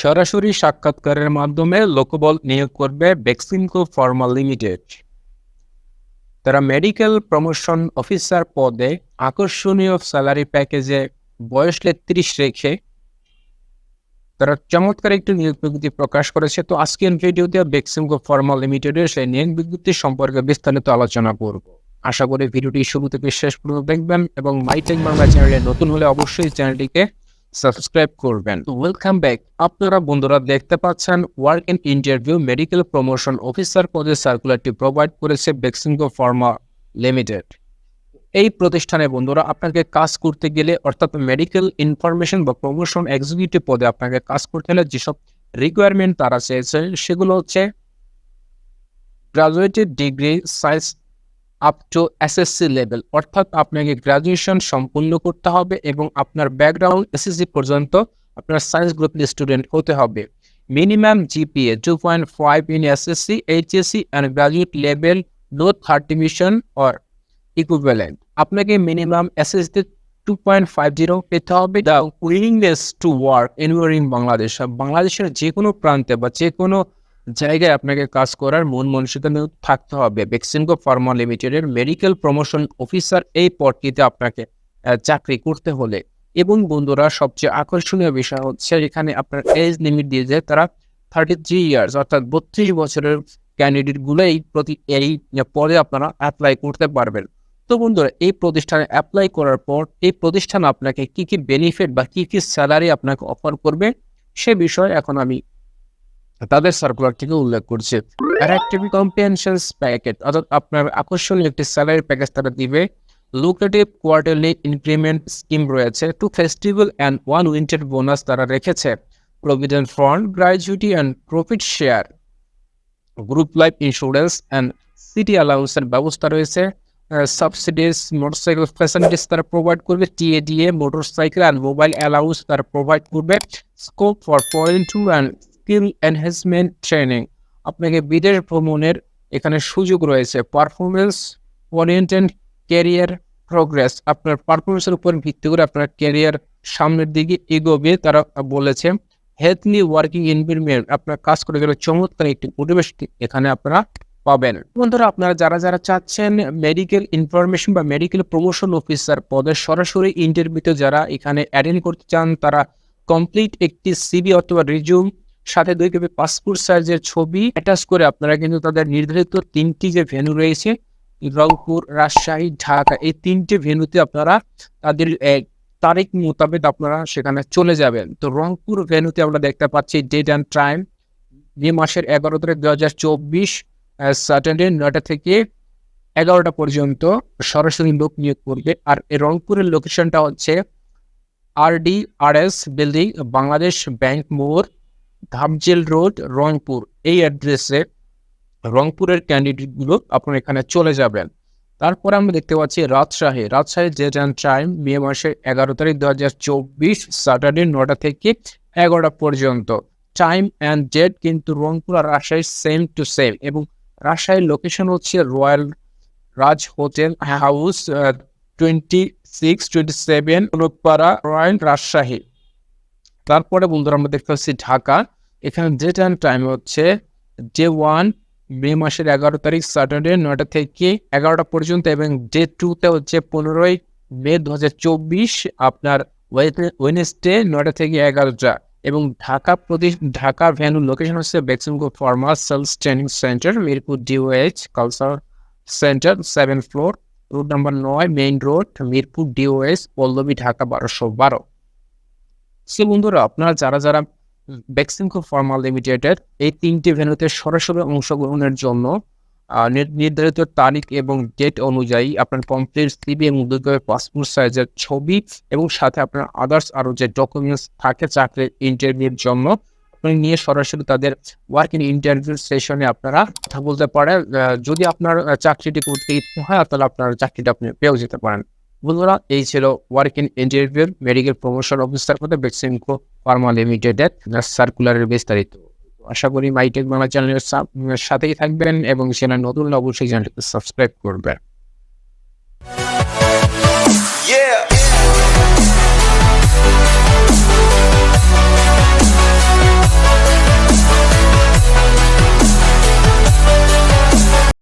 সরাসরি সাক্ষাৎকারের মাধ্যমে লোকবল নিয়োগ করবে বেক্সিমকো ফার্মা লিমিটেড। তারা মেডিকেল প্রমোশন অফিসার পদে আকর্ষণীয় স্যালারি প্যাকেজে বয়স তেত্রিশ রেখে তারা চমৎকার একটি নিয়োগ বিজ্ঞপ্তি প্রকাশ করেছে। তো আজকের ভিডিওতে বেক্সিমকো ফার্মা লিমিটেডের সেই নিয়োগ বিজ্ঞপ্তি সম্পর্কে বিস্তারিত আলোচনা করব। আশা করি ভিডিওটি শুরু থেকে শেষ পর্যন্ত দেখবেন এবং মাইটেক বাংলা চ্যানেলে নতুন হলে অবশ্যই চ্যানেলটিকে সাবস্ক্রাইব করবেন। ওয়েলকাম ব্যাক আপনারা বন্ধুরা দেখতে পাচ্ছেন work in interview medical promotion officer পদে সার্কুলারটি প্রোভাইড করেছে বেক্সিমকো ফার্মা লিমিটেড এই প্রতিষ্ঠানে বন্ধুরা আপনাকে কাজ করতে গেলে, অর্থাৎ মেডিকেল ইনফরমেশন বা প্রমোশন এক্সিকিউটিভ পদে আপনাকে কাজ করতে হলে যেসব রিকোয়ারমেন্ট তারা চেয়েছে, সেগুলো হচ্ছে graduated degree science up to SSC level অর্থাৎ আপনাকে গ্রাজুয়েশন সম্পূর্ণ করতে হবে এবং আপনার ব্যাকগ্রাউন্ড এসএসসি পর্যন্ত আপনার সায়েন্স গ্রুপের স্টুডেন্ট হতে হবে। Minimum GPA two point five in SSC HSC and graduate level no third division or equivalent আপনাকে minimum SSC two point five zero পেতে হবে। The willingness to work anywhere in Bangladesh বাংলাদেশের যে কোনো প্রান্তে বা যে কোনো জায়গায় আপনাকে কাজ করার মন মানসিকতা থাকতে হবে। বেক্সিমকো ফার্মা লিমিটেডের মেডিকেল প্রমোশন অফিসার এই পদটিতে আপনাকে চাকরি করতে হলে। এবং বন্ধুরা, সবচেয়ে আকর্ষণীয় বিষয় হচ্ছে এখানে আপনার এজ লিমিট দিয়ে যায় তারা থার্টি থ্রি ইয়ার্স অর্থাৎ বত্রিশ বছরের ক্যান্ডিডেটগুলো এই প্রতি এই পদে আপনারা অ্যাপ্লাই করতে পারবেন। তো বন্ধুরা, এই প্রতিষ্ঠানে অ্যাপ্লাই করার পর এই প্রতিষ্ঠান আপনাকে কি কি বেনিফিট বা কি কি স্যালারি আপনাকে অফার করবে সে বিষয়ে এখন আমি তাদের সার্কুলার থেকে উল্লেখ করছে। অ্যাক্টিভ কম্পেনশনস প্যাকেট অর্থাৎ আপনার আকর্ষণীয় একটি স্যালারি প্যাকেজ তারা দিবে। লুক্রেটিভ কোয়ার্টারলি ইনক্রিমেন্ট স্কিম রয়েছে। Two festival and one winter bonus তারা রেখেছে। Provident fund gratuity and profit share group life insurance and city অ্যালাউন্সের ব্যবস্থা রয়েছে। সাবসিডিজ মোটরসাইকেল ফ্যাসিলিটিস তারা প্রোভাইড করবে। TADA motorcycle and mobile allowance তারা প্রোভাইড করবে। Scope for point to and skill enhancement training আপনাকে বিদেশ ভ্রমণের এখানে সুযোগ রয়েছে। পারফরমেন্স ওরিয়েন্টেড ক্যারিয়ার প্রোগ্রেস আপনার পারফরমেন্সের উপর ভিত্তি করে আপনার ক্যারিয়ার সামনের দিকে এগোবে, তারা বলেছে। হেলথলি ওয়ার্কিং এনভায়রনমেন্ট আপনার কাজ করে গেলে চমৎকার একটি পরিবেশ এখানে আপনারা পাবেন। বন্ধুরা, আপনারা যারা যারা চাচ্ছেন মেডিকেল ইনফরমেশন বা মেডিকেল প্রমোশন অফিসার পদে সরাসরি ইন্টারভিউতে যারা এখানে অ্যাটেন্ড করতে চান, তারা কমপ্লিট একটি সিবি অথবা রিজিউম সাথে দুই কপি পাসপোর্ট সাইজের ছবি অ্যাটাচ করে আপনারা কিন্তু তাদের নির্ধারিত তিনটি যে ভেন্যু রয়েছে, রংপুর, রাজশাহী, ঢাকা, এই তিনটি ভেন্যুতে আপনারা তাদের তারিখ মোতাবেক আপনারা সেখানে চলে যাবেন। তো রংপুর ভেন্যুতে আমরা দেখতে পাচ্ছি ডেট অ্যান্ড টাইম মে মাসের এগারো তারিখ দু হাজার চব্বিশ স্যাটারডে নয়টা থেকে এগারোটা পর্যন্ত সরাসরি লোক নিয়োগ করবে। আর এই রংপুরের লোকেশনটা হচ্ছে R D R S building Bangladesh bank মোড়। ধামজেল রোড রংপুর এই অ্যাড্রেসে রংপুরের ক্যান্ডিডেটগুলো আপনার এখানে চলে যাবেন। তারপরে আমরা দেখতে পাচ্ছি Rajshahi. Rajshahi date and time May মাসের এগারো তারিখ দু হাজার চব্বিশ স্যাটারডে নটা থেকে এগারোটা পর্যন্ত। টাইম অ্যান্ড ডেট কিন্তু রংপুর আর রাজশাহী সেম টু সেম এবং রাজশাহীর লোকেশন হচ্ছে royal Raj hotel house twenty six twenty seven Anupara royal Rajshahi তারপরে বন্ধুরা আমরা দেখতে পাচ্ছি ঢাকা। এখানে ডেট অ্যান্ড টাইম হচ্ছে ডে ওয়ান মে মাসের এগারো তারিখ স্যাটারডে নয়টা থেকে এগারোটা পর্যন্ত এবং ডে টুতে হচ্ছে পনেরোই মে দু হাজার চব্বিশ, আপনার ওয়েনেসডে নয়টা থেকে এগারোটা। এবং ঢাকা প্রদেশ ঢাকা ভ্যানু লোকেশন হচ্ছে Beximco pharma sales training centre Mirpur DOH culture centre seven floor road number নয় main road Mirpur DOS Pallabi, Dhaka বারোশো বারো। সে বন্ধুরা, আপনারা যারা যারা বেক্সিমকো ফার্মা লিমিটেডের এই তিনটি ভেন্যুতে সরাসরি অংশগ্রহণের জন্য নির্ধারিত তারিখ এবং ডেট অনুযায়ী আপনার কমপ্লিট সিবি এবং দুই পাসপোর্ট সাইজের ছবি এবং সাথে আপনার আদার্স আরও যে ডকুমেন্টস থাকে চাকরির ইন্টারভিউর জন্য, আপনি নিয়ে সরাসরি তাদের ওয়ার্কিং ইন্টারভিউ সেশনে আপনারা কথা বলতে পারেন। যদি আপনার চাকরিটি করতে ইচ্ছে হয়, তাহলে আপনার চাকরিটা আপনি পেয়েও যেতে পারেন। বন্ধুরা এই ছিল working interview medical promotion officer পদে বেক্সিমকো ফার্মা লিমিটেডের সার্কুলারের বিস্তারিত আশা করি মাইটেক বাংলা চ্যানেলের সাথেই থাকবেন এবং চ্যানেল নতুন অবশ্যই চ্যানেলটিকে সাবস্ক্রাইব করবেন Yeah.